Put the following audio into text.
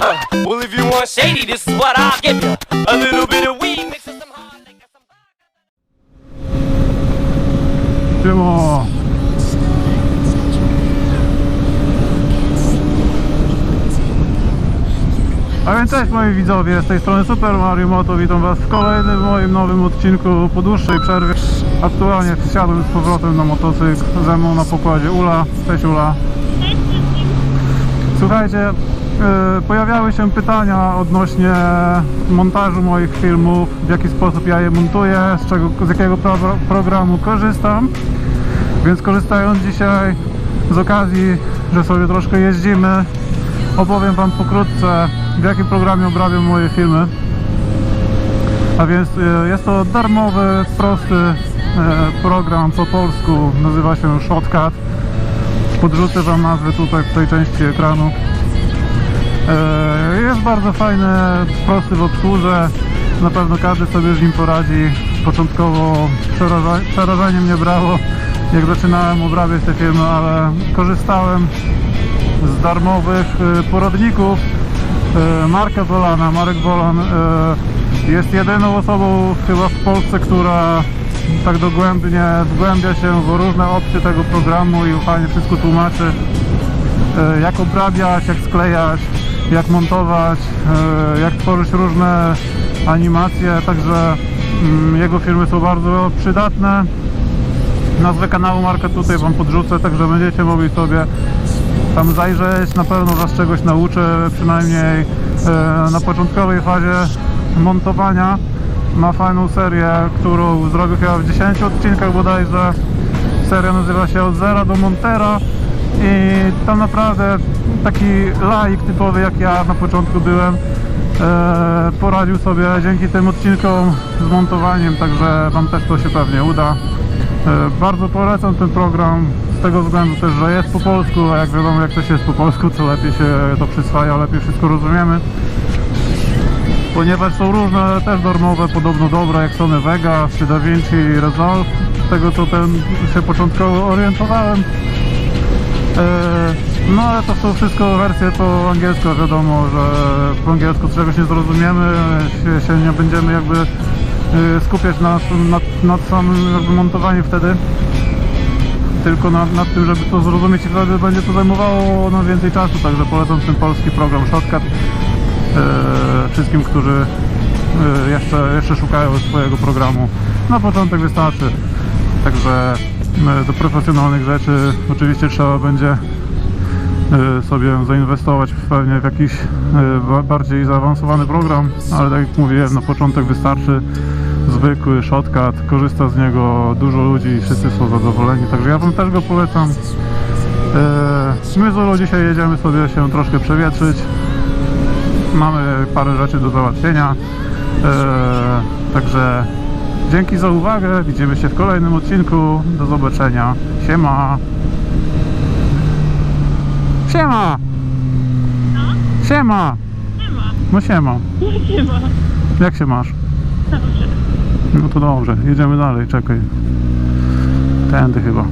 Well, if you want shady, this is what I'll give you. A little bit of weed mixed with some hard liquor, some Siemo! A więc cześć moi widzowie, z tej strony Super Mario Moto, witam was w kolejnym moim nowym odcinku po dłuższej przerwie. Aktualnie wsiadłem z powrotem na motocykl, ze mną na pokładzie Ula. Cześć Ula. Słuchajcie, pojawiały się pytania odnośnie montażu moich filmów, w jaki sposób ja je montuję, z, czego, z jakiego pro, programu korzystam. Więc korzystając dzisiaj z okazji, że sobie troszkę jeździmy, opowiem Wam pokrótce, w jakim programie obrabiam moje filmy. A więc e, jest to darmowy, prosty e, program po polsku, nazywa się Shotcut. Podrzucę Wam nazwę tutaj w tej części ekranu. E, Jest bardzo fajny, prosty w obsłudze. Na pewno każdy sobie z nim poradzi. Początkowo przerażenie mnie brało, jak zaczynałem obrabiać te filmy, ale korzystałem z darmowych e, poradników e, Marka Wolana. Marek Wolan e, jest jedyną osobą chyba w Polsce, która tak dogłębnie wgłębia się w różne opcje tego programu i fajnie wszystko tłumaczy jak obrabiać, jak sklejać, jak montować, e, jak tworzyć różne animacje, także mm, jego filmy są bardzo przydatne. Nazwę kanału Marka tutaj Wam podrzucę, także będziecie mogli sobie tam zajrzeć, na pewno Was czegoś nauczę, przynajmniej e, na początkowej fazie montowania. Ma fajną serię, którą zrobił chyba w 10 odcinkach bodajże. Seria nazywa się Od Zera do Montera i tam naprawdę taki laik typowy jak ja na początku byłem e, poradził sobie dzięki tym odcinkom z montowaniem, także Wam też to się pewnie uda. E, Bardzo polecam ten program z tego względu też, że jest po polsku, a jak wiadomo jak coś jest po polsku, to lepiej się to przyswaja, lepiej wszystko rozumiemy. Ponieważ są różne też darmowe, podobno dobre, jak Sony Vega, czy DaVinci Resolve, z tego co ten się początkowo orientowałem. E, No ale to są wszystko wersje po angielsku, wiadomo, że po angielsku czegoś nie zrozumiemy, się, nie będziemy jakby e, skupiać nad, nad, samym jakby montowaniem wtedy. Tylko nad, tym, żeby to zrozumieć i wtedy będzie to zajmowało nam więcej czasu, także polecam ten polski program Shotcut e, wszystkim, którzy jeszcze, jeszcze szukają swojego programu. Na początek wystarczy, także do profesjonalnych rzeczy. Oczywiście trzeba będzie e, sobie zainwestować pewnie w jakiś e, ba- bardziej zaawansowany program, ale tak jak mówiłem, na początek wystarczy zwykły shotcut, korzysta z niego dużo ludzi i wszyscy są zadowoleni, także ja Wam też go polecam. E, My z Ulu dzisiaj jedziemy sobie się troszkę przewietrzyć, mamy parę rzeczy do załatwienia, także dzięki za uwagę, widzimy się w kolejnym odcinku, do zobaczenia, siema! Siema! Siema! No siema. Nie ma. Jak się masz? Dobrze. No to dobrze, jedziemy dalej, czekaj. Tędy chyba.